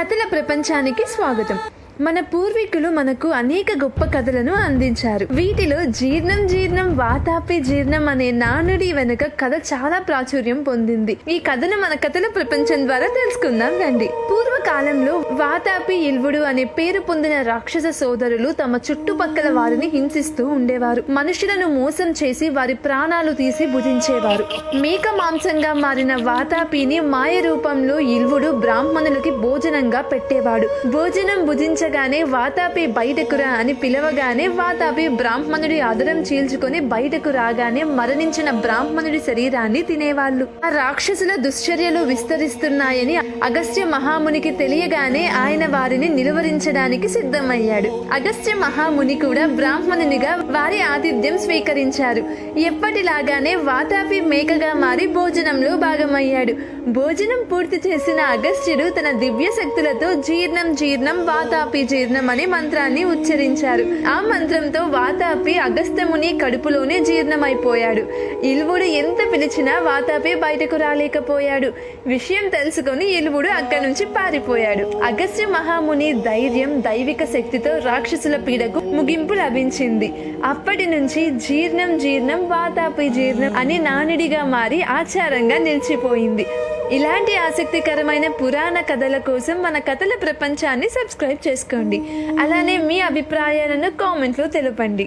కథల ప్రపంచానికి స్వాగతం. మన పూర్వీకులు మనకు అనేక గొప్ప కథలను అందించారు. వీటిలో జీర్ణం జీర్ణం వాతాపి జీర్ణం అనే నానుడి వెనుక కథ చాలా ప్రాచుర్యం పొందింది. ఈ కథను మన కథల ప్రపంచం ద్వారా తెలుసుకుందాం రండి. పూర్వకాలంలో వాతాపి ఇల్వుడు అనే పేరు పొందిన రాక్షస సోదరులు తమ చుట్టుపక్కల వారిని హింసిస్తూ ఉండేవారు. మనుషులను మోసం చేసి వారి ప్రాణాలు తీసి భుజించేవారు. మేక మాంసంగా మారిన వాతాపిని మాయ రూపంలో ఇల్వుడు బ్రాహ్మణులకి భోజనంగా పెట్టేవాడు. భోజనం భుజించ భుజించగానే వాతాపి బయటకురా అని పిలవగానే వాతాపి బ్రాహ్మణుడి ఆదరం చీల్చుకొని బయటకు రాగానే మరణించిన బ్రాహ్మణుడి శరీరాన్ని తినేవాళ్ళు. ఆ రాక్షసుల దుశ్చర్యలు విస్తరిస్తున్నాయని అగస్త్య మహామునికి తెలియగానే ఆయన వారిని నిలువరించడానికి సిద్ధమయ్యాడు. అగస్త్య మహాముని కూడా బ్రాహ్మణునిగా వారి ఆతిథ్యం స్వీకరించారు. ఎప్పటిలాగానే వాతాపి మేకగా మారి భోజనంలో భాగమయ్యాడు. భోజనం పూర్తి చేసిన అగస్త్యుడు తన దివ్య శక్తులతో జీర్ణం జీర్ణం వాతాపి జీర్ణం అనే మంత్రాన్ని ఉచ్చరించారు. ఆ మంత్రంతో వాతాపి అగస్త్యముని కడుపులోనే జీర్ణమైపోయాడు. ఇల్వుడు ఎంత పిలిచినా వాతాపి బయటకు రాలేకపోయాడు. విషయం తెలుసుకొని ఇల్వుడు అక్కడి నుంచి పారిపోయాడు. అగస్త్య మహాముని ధైర్యం దైవిక శక్తితో రాక్షసుల పీడకు ముగింపు లభించింది. అప్పటి నుంచి జీర్ణం జీర్ణం వాతాపి జీర్ణం అని నానుడిగా మారి ఆచారంగా నిలిచిపోయింది. ఇలాంటి ఆసక్తికరమైన పురాణ కథల కోసం మన కథల ప్రపంచాన్ని సబ్స్క్రైబ్ చేసుకోండి. అలానే మీ అభిప్రాయాలను కామెంట్లో తెలపండి.